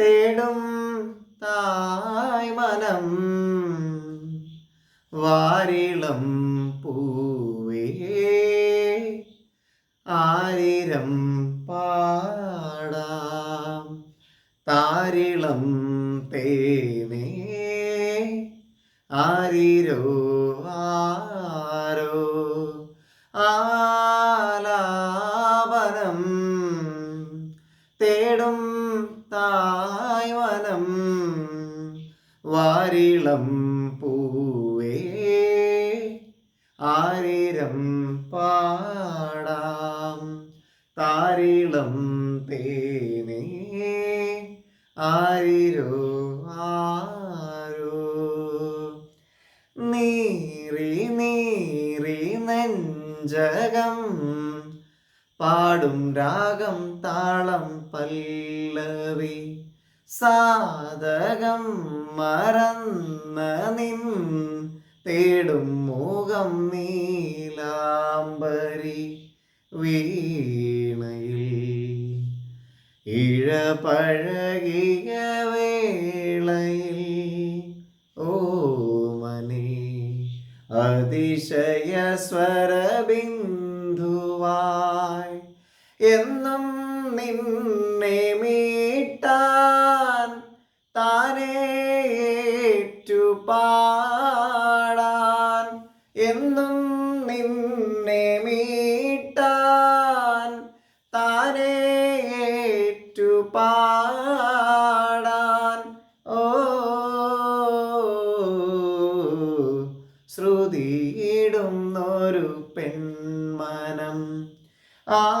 തേടും തായ് മനം വാരിളം പൂവേ. ആരിരം പാടാം താരിളം തേനേ. ആരിരോ വാരിളം പൂവേ ആരിരം പാടാം. താരിളം തേനേ ആരിരോ ആരോ. നീറി നീറി നെഞ്ചകം പാടും രാഗം താളം പല്ലവി. സാധകം മറന്ന നിൻ തേടും മുഖം നീലാംബരി വീണയിൽ. ഇഴപഴകിയ വേളയിൽ ഓമനി അതിശയ സ്വരബിന്ദുവായി എന്നും നിന്നെ മീട്ടാൻ പാടാൻ എന്നും നിന്നെ മീട്ടാൻ താനേറ്റു പാടാൻ. ഓ ശ്രുതിയിടുന്നൊരു പെൺമനം. ആലാപനം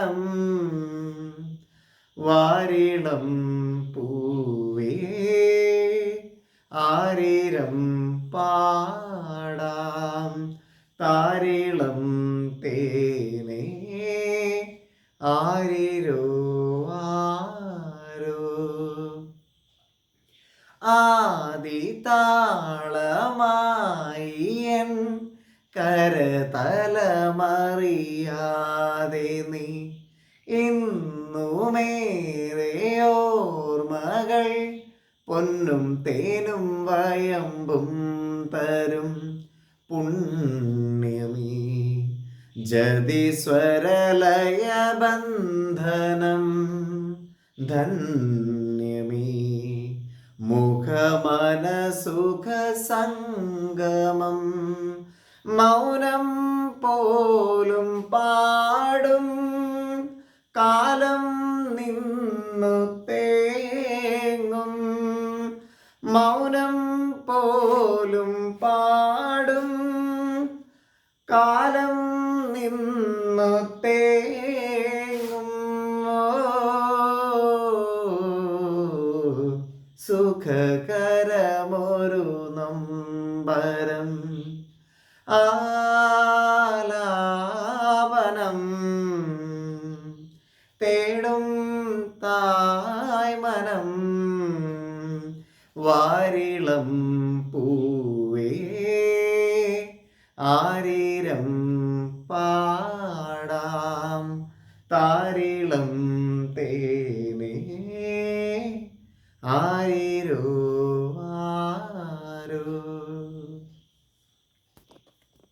തായ്മനം വാരിളം പൂവേ ആരിരം പാടാം താരിളം തേനേ ആരിരോ ആരോ. ആദി എൻ കരതലമറിയാതെ നീ ഇന്നുമേറെ ഓർമ്മകൾ പൊന്നും തേനും വയമ്പും തരും. പുണ്യമീ ബന്ധനം ധന്യമീ മുഖമനസുഖ സംഗമം മൗനം പോലും പാടും. പാടും. കാലം നിന്നു തേങ്ങും സുഖകരമൊരു നമ്പരം. ആലാപനം തേടും തായ്മനം. വാരിളം ആരിരം പാടാം താരിളം തേനേ? ആരിരോ